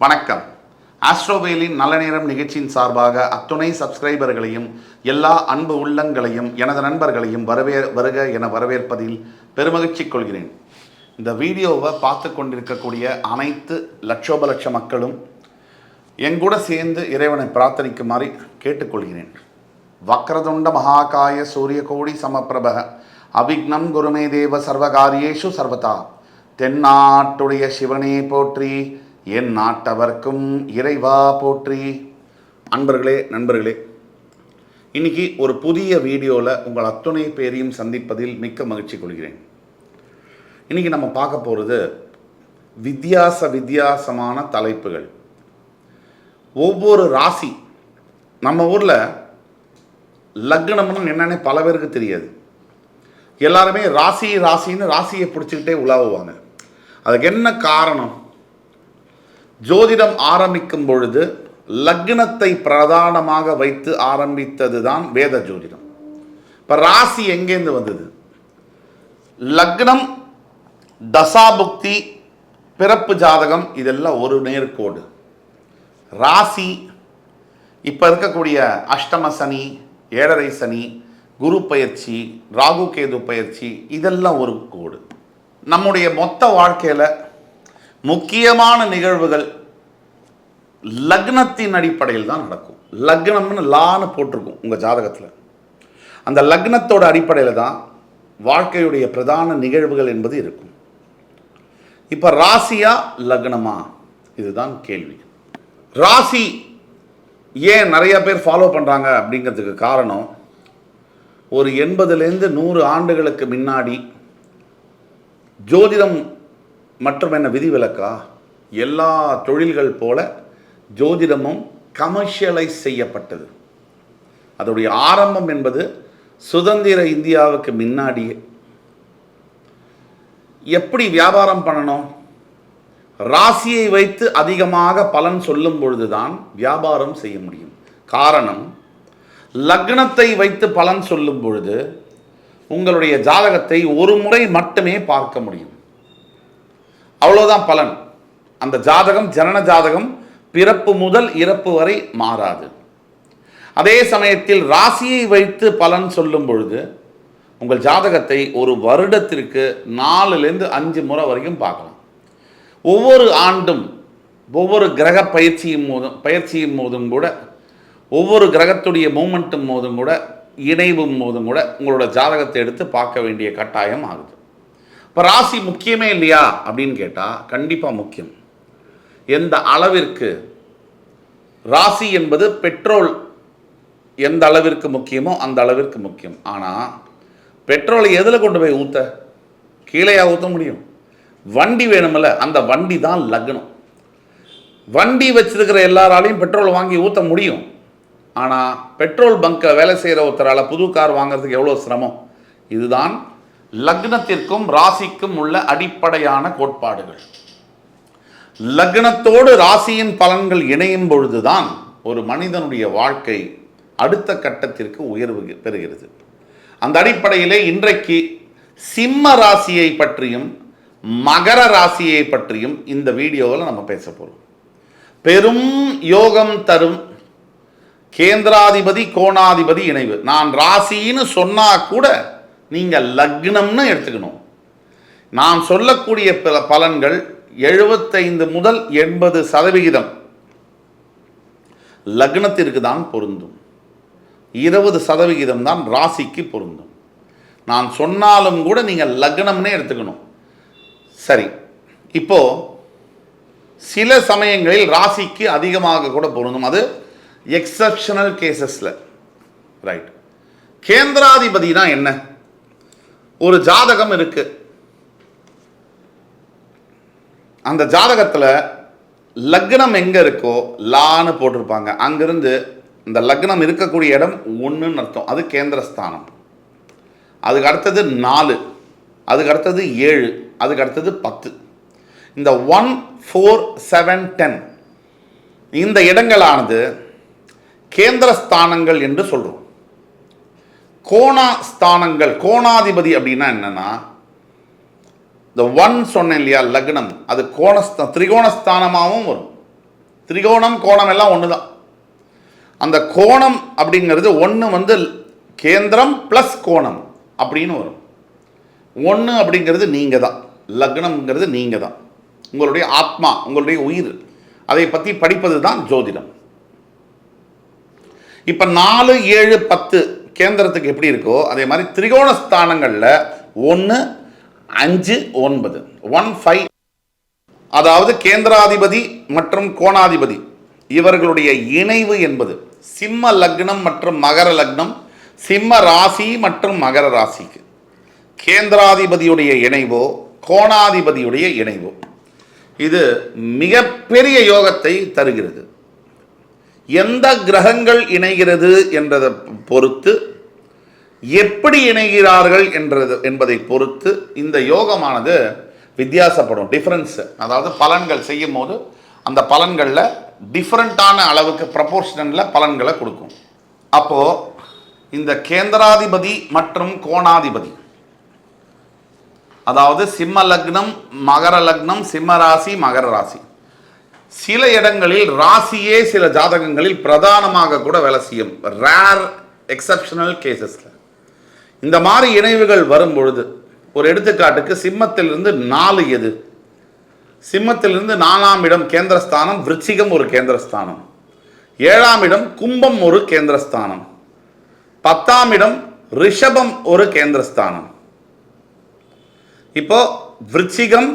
வணக்கம். ஆஸ்ட்ரோவேலின் நல்ல நேரம் நிகழ்ச்சியின் சார்பாக அத்துணை சப்ஸ்கிரைபர்களையும் எல்லா அன்பு உள்ளங்களையும் எனது நண்பர்களையும் வரவே வருக என வரவேற்பதில் பெருமகிழ்ச்சி கொள்கிறேன். இந்த வீடியோவை பார்த்து கொண்டிருக்கக்கூடிய அனைத்து லட்சோப லட்ச மக்களும் எங்கூட சேர்ந்து இறைவனை பிரார்த்தனைக்குமாறு கேட்டுக்கொள்கிறேன். வக்ரதுண்ட மகாகாய சூரியகோடி சமப்பிரப அவிக்னம் குருமே தேவ சர்வகாரியேஷு சர்வதா தென்னாட்டுடைய சிவனே போற்றி என் நாட்டவர்க்கும் இறைவா போற்றி. அன்பர்களே நண்பர்களே இன்னைக்கு ஒரு புதிய வீடியோவில் உங்கள் அத்துணை பேரையும் சந்திப்பதில் மிக்க மகிழ்ச்சி கொள்கிறேன். இன்னைக்கு நம்ம பார்க்க போகிறது வித்தியாச வித்தியாசமான தலைப்புகள். ஒவ்வொரு ராசி நம்ம ஊரில் லக்னம்னு என்னன்னு பல பேருக்கு தெரியாது. எல்லாருமே ராசி ராசின்னு ராசியை பிடிச்சிக்கிட்டே உலாவுவாங்க. அதுக்கு என்ன காரணம்? ஜோதிடம் ஆரம்பிக்கும் பொழுது லக்னத்தை பிரதானமாக வைத்து ஆரம்பித்தது தான் வேத ஜோதிடம். இப்போ ராசி எங்கேருந்து வந்தது? லக்னம் தசாபுக்தி பிறப்பு ஜாதகம் இதெல்லாம் ஒரு நேர்கோடு. ராசி இப்போ இருக்கக்கூடிய அஷ்டம சனி ஏழரை சனி குரு பயிற்சி ராகு கேது பயிற்சி இதெல்லாம் ஒரு கோடு. நம்முடைய மொத்த வாழ்க்கையில் முக்கியமான நிகழ்வுகள் லக்னத்தின் அடிப்படையில் தான் நடக்கும். லக்னம்னு லான்னு போட்டிருக்கும் உங்கள் ஜாதகத்தில். அந்த லக்னத்தோட அடிப்படையில் தான் வாழ்க்கையுடைய பிரதான நிகழ்வுகள் என்பது இருக்கும். இப்போ ராசியா லக்னமா? இதுதான் கேள்வி. ராசி ஏன் நிறைய பேர் ஃபாலோ பண்ணுறாங்க அப்படிங்கிறதுக்கு காரணம் ஒரு எண்பதுலேருந்து நூறு ஆண்டுகளுக்கு முன்னாடி ஜோதிடம் மற்றும் என்ன விதிவிலக்கா? எல்லா தொழில்கள் போல ஜோதிடமும் கமர்ஷியலைஸ் செய்யப்பட்டது. அதோடைய ஆரம்பம் என்பது சுதந்திர இந்தியாவுக்கு முன்னாடியே. எப்படி வியாபாரம் பண்ணணும்? ராசியை வைத்து அதிகமாக பலன் சொல்லும் பொழுதுதான் வியாபாரம் செய்ய முடியும். காரணம் லக்னத்தை வைத்து பலன் சொல்லும் பொழுது உங்களுடைய ஜாதகத்தை ஒரு முறை மட்டுமே பார்க்க முடியும். அவ்வளோதான் பலன். அந்த ஜாதகம் ஜனன ஜாதகம் பிறப்பு முதல் இறப்பு வரை மாறாது. அதே சமயத்தில் ராசியை வைத்து பலன் சொல்லும் பொழுது உங்கள் ஜாதகத்தை ஒரு வருடத்திற்கு நாலுலேருந்து அஞ்சு முறை வரைக்கும் பார்க்கலாம். ஒவ்வொரு ஆண்டும் ஒவ்வொரு கிரக பயிற்சியும் போதும் பயிற்சியும் போதும் கூட ஒவ்வொரு கிரகத்துடைய மூமெண்ட்டும் போதும் கூட இணைவும் போதும் கூட உங்களோட ஜாதகத்தை எடுத்து பார்க்க வேண்டிய கட்டாயம் ஆகுது. இப்போ ராசி முக்கியமே இல்லையா அப்படின்னு கேட்டால் கண்டிப்பாக முக்கியம். எந்த அளவிற்கு ராசி என்பது பெட்ரோல் எந்த அளவிற்கு முக்கியமோ அந்த அளவிற்கு முக்கியம். ஆனால் பெட்ரோலை எதில் கொண்டு போய் ஊற்ற கீழேயா ஊற்ற முடியும்? வண்டி வேணுமில்ல அந்த வண்டி தான் லக்னம். வண்டி வச்சிருக்கிற எல்லாராலையும் பெட்ரோல் வாங்கி ஊற்ற முடியும். ஆனால் பெட்ரோல் பங்கை வேலை செய்கிற ஒருத்தரால் புது கார் வாங்குறதுக்கு எவ்வளோ சிரமம்? இதுதான் லக்னத்திற்கும் ராசிக்கும் உள்ள அடிப்படையான கோட்பாடுகள். லக்னத்தோடு ராசியின் பலன்கள் இணையும் பொழுதுதான் ஒரு மனிதனுடைய வாழ்க்கை அடுத்த கட்டத்திற்கு உயர்வு பெறுகிறது. அந்த அடிப்படையிலே இன்றைக்கு சிம்ம ராசியை பற்றியும் மகர ராசியை பற்றியும் இந்த வீடியோவில் நம்ம பேச போகிறோம் பெரும் யோகம் தரும் கேந்திராதிபதி கோணாதிபதி இணைவு. நான் ராசின்னு சொன்னா கூட நீங்கள் லக்னம்னு எடுத்துக்கணும். நான் சொல்லக்கூடிய பல பலன்கள் எழுபத்தைந்து முதல் எண்பது சதவிகிதம். லக்னத்திற்கு தான் பொருந்தும். இருபது சதவிகிதம் தான் ராசிக்கு பொருந்தும். நான் சொன்னாலும் கூட நீங்கள் லக்னம்னே எடுத்துக்கணும். சரி இப்போ சில சமயங்களில் ராசிக்கு அதிகமாக கூட பொருந்தும். அது எக்ஸப்ஷனல் கேசஸில் ரைட் கேந்திராதிபதினா என்ன? ஒரு ஜாதகம் இருக்கு. அந்த ஜாதகத்தில் லக்னம் எங்கே இருக்கோ லான்னு போட்டிருப்பாங்க. அங்கிருந்து இந்த லக்னம் இருக்கக்கூடிய இடம் ஒன்றுன்னு அர்த்தம். அது கேந்திரஸ்தானம். அதுக்கு அடுத்தது நாலு. அதுக்கு அடுத்தது ஏழு. அதுக்கு அடுத்தது பத்து. இந்த ஒன் ஃபோர் செவன் டென் இந்த இடங்களானது கேந்திரஸ்தானங்கள் என்று சொல்கிறோம் கோணா ஸ்தானங்கள் கோணாதிபதி அப்படின்னா என்னன்னா இந்த ஒன் சொன்னேன் இல்லையா லக்னம். அது கோணஸ்த திரிகோணஸ்தானமாகவும் வரும். திரிகோணம் கோணம் எல்லாம் ஒன்று தான் அந்த கோணம் அப்படிங்கிறது ஒன்று வந்து கேந்திரம் ப்ளஸ் கோணம் அப்படின்னு வரும். ஒன்று அப்படிங்கிறது நீங்கள் தான் லக்னம்ங்கிறது நீங்கள் தான் உங்களுடைய ஆத்மா உங்களுடைய உயிர். அதை பற்றி படிப்பது தான் ஜோதிடம். இப்போ நாலு ஏழு பத்து கேந்திரத்துக்கு எப்படி இருக்கோ அதே மாதிரி திரிகோண ஸ்தானங்களில் ஒன்று அஞ்சு ஒன்பது. ஒன் ஃபைவ் அதாவது கேந்திராதிபதி மற்றும் கோணாதிபதி. இவர்களுடைய இணைவு என்பது சிம்ம லக்னம் மற்றும் மகர லக்னம் சிம்ம ராசி மற்றும் மகர ராசிக்கு. கேந்திராதிபதியுடைய இணைவோ கோணாதிபதியுடைய இணைவோ. இது மிகப்பெரிய யோகத்தை தருகிறது. எந்த கிரகங்கள் இணைகிறது என்றதை பொறுத்து எப்படி இணைகிறார்கள் என்றது என்பதை பொறுத்து இந்த யோகமானது வித்தியாசப்படும் டிஃப்ரென்ஸ் அதாவது பலன்கள் செய்யும் போது அந்த பலன்களில் டிஃப்ரெண்ட்டான அளவுக்கு ப்ரப்போர்ஷனில் பலன்களை கொடுக்கும். அப்போது இந்த கேந்திராதிபதி மற்றும் கோணாதிபதி அதாவது சிம்ம லக்னம் மகர லக்னம் சிம்ம ராசி மகர ராசி சில இடங்களில் ராசியே சில ஜாதகங்களில் பிரதானமாக கூட வேலை செய்யும். ரேர் எக்ஸப்ஷனல் கேசஸில் இந்த மாதிரி இணைவுகள் வரும் பொழுது ஒரு எடுத்துக்காட்டுக்கு சிம்மத்திலிருந்து நாலு எது? சிம்மத்திலிருந்து நாலாம் இடம் கேந்திரஸ்தானம் விருச்சிகம் ஒரு கேந்திரஸ்தானம். ஏழாம் இடம் கும்பம் ஒரு கேந்திரஸ்தானம். பத்தாம் இடம் ரிஷபம் ஒரு கேந்திரஸ்தானம். இப்போ விருச்சிகம்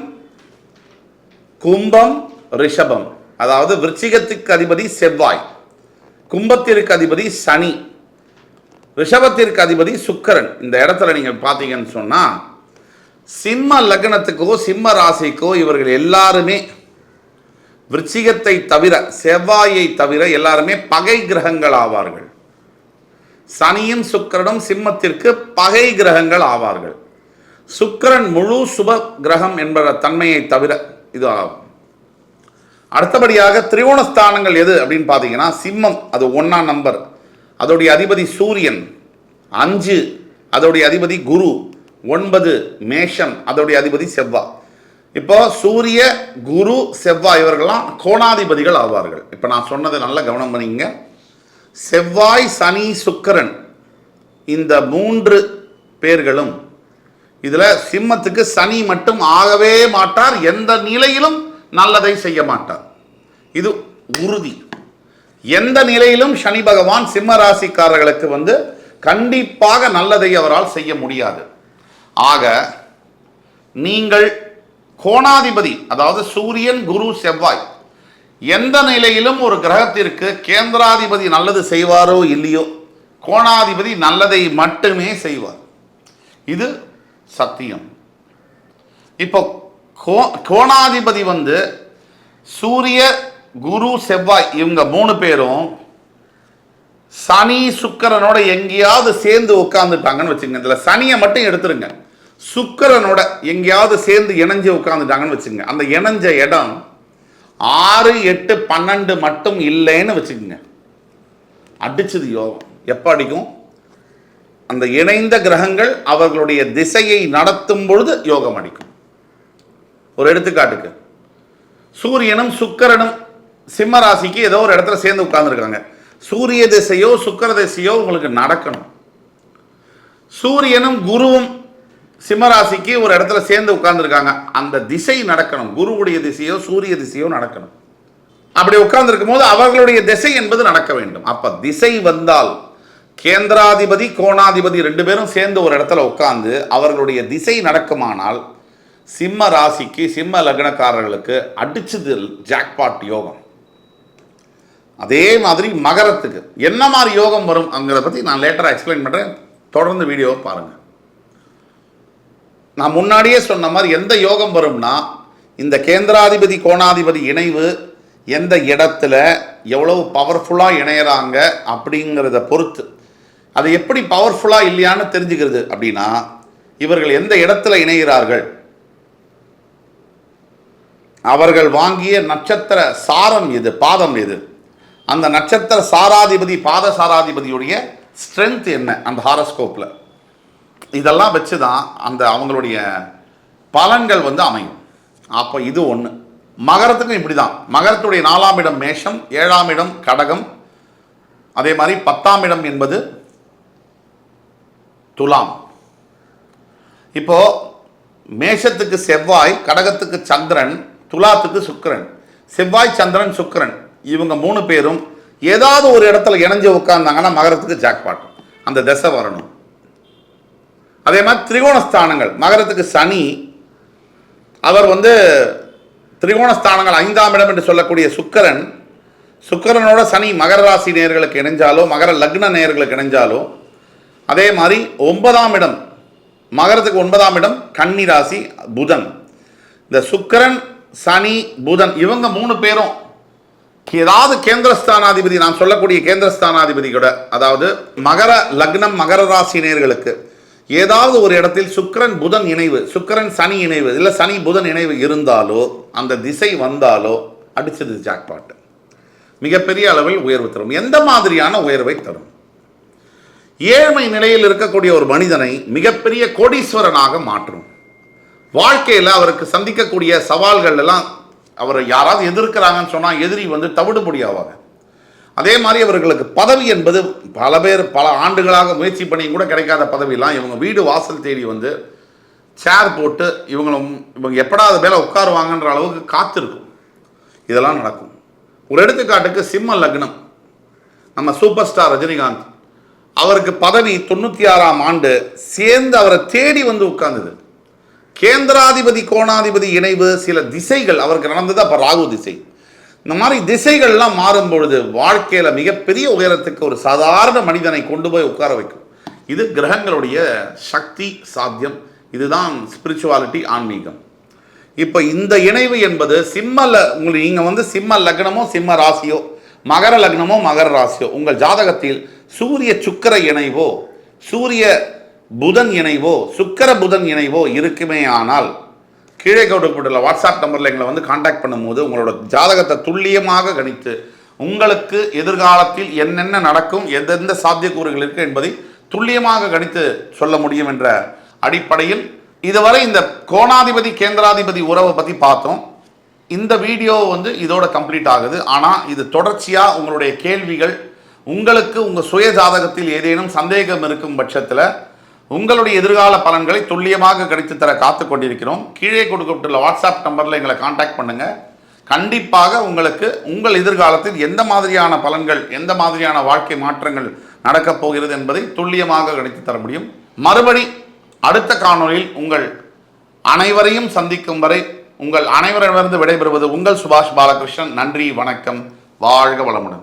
கும்பம் ரிஷபம். அதாவது விருச்சிகத்துக்கு அதிபதி செவ்வாய். கும்பத்திற்கு அதிபதி சனி. ரிஷபத்திற்கு அதிபதி சுக்கிரன். இந்த இடத்துல நீங்கள் பார்த்தீங்கன்னு சொன்னால் சிம்ம லக்னத்துக்கோ சிம்ம ராசிக்கோ இவர்கள் எல்லாருமே விருச்சிகத்தை தவிர செவ்வாயை தவிர எல்லாருமே பகை கிரகங்கள் ஆவார்கள். சனியும் சுக்கரனும் சிம்மத்திற்கு பகை கிரகங்கள் ஆவார்கள். சுக்கிரன் முழு சுப கிரகம் என்ற தன்மையை தவிர இது ஆகும் அடுத்தபடியாக திரிகோணஸ்தானங்கள் எது அப்படின்னு பார்த்தீங்கன்னா சிம்மம் அது ஒன்றாம் நம்பர். அதோடைய அதிபதி சூரியன் அஞ்சு. அதோடைய அதிபதி குரு ஒன்பது. மேஷம் அதோடைய அதிபதி செவ்வா. இப்போ சூரிய குரு செவ்வாய் இவர்கள்லாம் கோணாதிபதிகள் ஆவார்கள். இப்போ நான் சொன்னதை நல்லா கவனம் பண்ணிங்க செவ்வாய் சனி சுக்கரன் இந்த மூன்று பேர்களும் இதில் சிம்மத்துக்கு சனி மட்டும் ஆகவே மாட்டார். எந்த நிலையிலும் நல்லதை செய்ய மாட்டார் இது உறுதி. எந்த நிலையிலும் சனி பகவான் சிம்ம ராசிக்காரர்களுக்கு வந்து கண்டிப்பாக நல்லதை அவரால் செய்ய முடியாது. ஆக நீங்கள் கோணாதிபதி அதாவது சூரியன் குரு செவ்வாய் எந்த நிலையிலும் ஒரு கிரகத்திற்கு கேந்திராதிபதி நல்லது செய்வாரோ இல்லையோ கோணாதிபதி நல்லதை மட்டுமே செய்வார். இது சத்தியம். இப்போ கோ கோணாதிபதி வந்து சூரிய குரு செவ்வாய் இவங்க மூணு பேரும் சனி சுக்கிரனோட எங்கேயாவது சேர்ந்து உட்காந்துட்டாங்கன்னு வச்சுங்க இதில் சனியை மட்டும் எடுத்துருங்க. சுக்கிரனோட எங்கேயாவது சேர்ந்து இணைஞ்சு உட்காந்துட்டாங்கன்னு வச்சுங்க அந்த இணைஞ்ச இடம் ஆறு எட்டு பன்னெண்டு மட்டும் இல்லைன்னு வச்சுக்கோங்க. அடிச்சது யோகம். எப்போ அடிக்கும்? அந்த இணைந்த கிரகங்கள் அவர்களுடைய திசையை நடத்தும் பொழுது யோகம் அடிக்கும். ஒரு எடுத்துக்காட்டுக்கு. சூரியனும் சுக்கரனும் சிம்ம ராசிக்கு ஏதோ ஒரு இடத்துல சேர்ந்து உட்கார்ந்துருக்காங்க. சூரிய திசையோ சுக்கர திசையோ உங்களுக்கு நடக்கணும். சூரியனும் குருவும் சிம்ம ராசிக்கு ஒரு இடத்துல சேர்ந்து உட்கார்ந்துருக்காங்க. அந்த திசை நடக்கணும். குருவுடைய திசையோ சூரிய திசையோ நடக்கணும். அப்படி உட்கார்ந்துருக்கும் போது அவர்களுடைய திசை என்பது நடக்க வேண்டும். அப்ப திசை வந்தால் கேந்திராதிபதி கோணாதிபதி ரெண்டு பேரும் சேர்ந்து ஒரு இடத்துல உட்கார்ந்து அவர்களுடைய திசை நடக்குமானால் சிம்ம ராசிக்கு சிம்ம லக்னக்காரர்களுக்கு அடிச்சது ஜாக்பாட் யோகம். அதே மாதிரி மகரத்துக்கு என்ன மாதிரி யோகம் வரும் அங்கிறத பற்றி நான் லேட்டராக எக்ஸ்பிளைன் பண்ணுறேன் தொடர்ந்து வீடியோவை பாருங்கள் நான் முன்னாடியே சொன்ன மாதிரி எந்த யோகம் வரும்னா இந்த கேந்திராதிபதி கோணாதிபதி இணைவு எந்த இடத்துல எவ்வளவு பவர்ஃபுல்லாக இணையிறாங்க அப்படிங்கிறத பொறுத்து. அது எப்படி பவர்ஃபுல்லாக இல்லையான்னு தெரிஞ்சுக்கிறது அப்படின்னா இவர்கள் எந்த இடத்துல இணைகிறார்கள்? அவர்கள் வாங்கிய நட்சத்திர சாரம் எது? பாதம் எது? அந்த நட்சத்திர சாராதிபதி பாத சாராதிபதியுடைய ஸ்ட்ரென்த் என்ன? அந்த ஹாரஸ்கோப்பில் இதெல்லாம் வச்சு தான் அந்த அவங்களுடைய பலன்கள் வந்து அமையும். அப்போ இது ஒன்று மகரத்துக்கும் இப்படி தான் மகரத்துடைய நாலாம் இடம் மேஷம் ஏழாம் இடம் கடகம். அதே மாதிரி பத்தாம் இடம் என்பது துலாம். இப்போ மேஷத்துக்கு செவ்வாய் கடகத்துக்கு சந்திரன் துலாத்துக்கு சுக்கிரன் செவ்வாய் சந்திரன் சுக்கிரன். இவங்க மூணு பேரும் ஏதாவது ஒரு இடத்துல இணைஞ்சு உட்கார்ந்தாங்கன்னா மகரத்துக்கு ஜாக்பாட் அந்த தசை வரணும். அதே மாதிரி திரிகோணஸ்தானங்கள். மகரத்துக்கு சனி அவர் வந்து திரிகோணஸ்தானங்கள் ஐந்தாம் இடம் என்று சொல்லக்கூடிய சுக்கிரன் சுக்கிரனோட சனி மகர ராசி நேயர்களுக்கு இணைஞ்சாலோ மகர லக்ன நேர்களுக்கு இணைஞ்சாலோ அதே மாதிரி ஒன்பதாம் இடம் மகரத்துக்கு ஒன்பதாம் இடம் கன்னி ராசி புதன். இந்த சுக்கிரன் சனி புதன் இவங்க மூணு பேரும் ஏதாவது கேந்திரஸ்தானாதிபதி நான் சொல்லக்கூடிய கேந்திரஸ்தானாதிபதி கூட அதாவது மகர லக்னம் மகர ராசி நேர்களுக்கு ஏதாவது ஒரு இடத்தில் சுக்கரன் புதன் இணைவு சுக்கரன் சனி இணைவு இல்லை சனி புதன் இணைவு இருந்தாலோ அந்த திசை வந்தாலோ அடிச்சது ஜாக்பாட் மிகப்பெரிய அளவில் உயர்வு தரும். எந்த மாதிரியான உயர்வை தரும்? ஏழ்மை நிலையில் இருக்கக்கூடிய ஒரு மனிதனை மிகப்பெரிய கோடீஸ்வரனாக மாற்றும். வாழ்க்கையில் அவருக்கு சந்திக்கக்கூடிய சவால்கள் எல்லாம் அவரை யாராவது எதிர்க்கிறாங்கன்னு சொன்னால் எதிரி வந்து தவிடுபொடி ஆவாங்க அதே மாதிரி அவர்களுக்கு பதவி என்பது பல பேர் பல ஆண்டுகளாக முயற்சி பண்ணி கூட கிடைக்காத பதவியெல்லாம் இவங்க வீடு வாசல் தேடி வந்து சேர் போட்டு இவங்களும் இவங்க எப்படா அது மேலே உட்காருவாங்கன்ற அளவுக்கு காத்திருக்கும். இதெல்லாம் நடக்கும். ஒரு எடுத்துக்காட்டுக்கு சிம்ம லக்னம். நம்ம சூப்பர் ஸ்டார் ரஜினிகாந்த். அவருக்கு பதவி தொண்ணூற்றி ஆறாம் ஆண்டு சேர்ந்து அவரை தேடி வந்து உட்கார்ந்தது. கேந்திராதிபதி கோணாதிபதி இணைவு சில திசைகள். அவருக்கு நடந்தது அப்போ ராகு திசை. இந்த மாதிரி திசைகள்லாம் மாறும் பொழுது வாழ்க்கையில் மிகப்பெரிய உயரத்துக்கு ஒரு சாதாரண மனிதனை கொண்டு போய் உட்கார வைக்கும். இது கிரகங்களுடைய சக்தி சாத்தியம். இதுதான் ஸ்பிரிச்சுவாலிட்டி ஆன்மீகம். இப்போ இந்த இணைவு என்பது சிம்ம ல உங்களுக்கு நீங்கள் வந்து சிம்ம லக்னமோ சிம்ம ராசியோ மகர லக்னமோ மகர ராசியோ உங்கள் ஜாதகத்தில் சூரிய சுக்கிர இணைவோ சூரிய புதன் இணைவோ சுக்கர புதன் இணைவோ இருக்குமே ஆனால் கீழே கொடுக்கப்பட்டுள்ள வாட்ஸ்அப் நம்பரில் எங்களை வந்து காண்டாக்ட் பண்ணும்போது உங்களோட ஜாதகத்தை துல்லியமாக கணித்து உங்களுக்கு எதிர்காலத்தில் என்னென்ன நடக்கும் எந்தெந்த சாத்தியக்கூறுகள் இருக்கு என்பதை துல்லியமாக கணித்து சொல்ல முடியும் என்ற அடிப்படையில் இதுவரை இந்த கோணாதிபதி கேந்திராதிபதி உறவை பற்றி பார்த்தோம். இந்த வீடியோ வந்து இதோட கம்ப்ளீட் ஆகுது. ஆனால் இது தொடர்ச்சியாக உங்களுடைய கேள்விகள் உங்களுக்கு உங்கள் சுய ஜாதகத்தில் ஏதேனும் சந்தேகம் இருக்கும் பட்சத்தில் உங்களுடைய எதிர்கால பலன்களை துல்லியமாக கிடைத்து தர காத்து கொண்டிருக்கிறோம். கீழே கொடுக்கப்பட்டுள்ள வாட்ஸ்அப் நம்பரில் எங்களை காண்டாக்ட் பண்ணுங்கள் கண்டிப்பாக உங்களுக்கு உங்கள் எதிர்காலத்தில் எந்த மாதிரியான பலன்கள் எந்த மாதிரியான வாழ்க்கை மாற்றங்கள் நடக்கப் போகிறது என்பதை துல்லியமாக கிடைத்து தர முடியும். மறுபடி அடுத்த காணொளியில் உங்கள் அனைவரையும் சந்திக்கும் வரை உங்கள் அனைவரிடமிருந்து விடைபெறுவது உங்கள் சுபாஷ் பாலகிருஷ்ணன். நன்றி வணக்கம் வாழ்க வளமுடன்.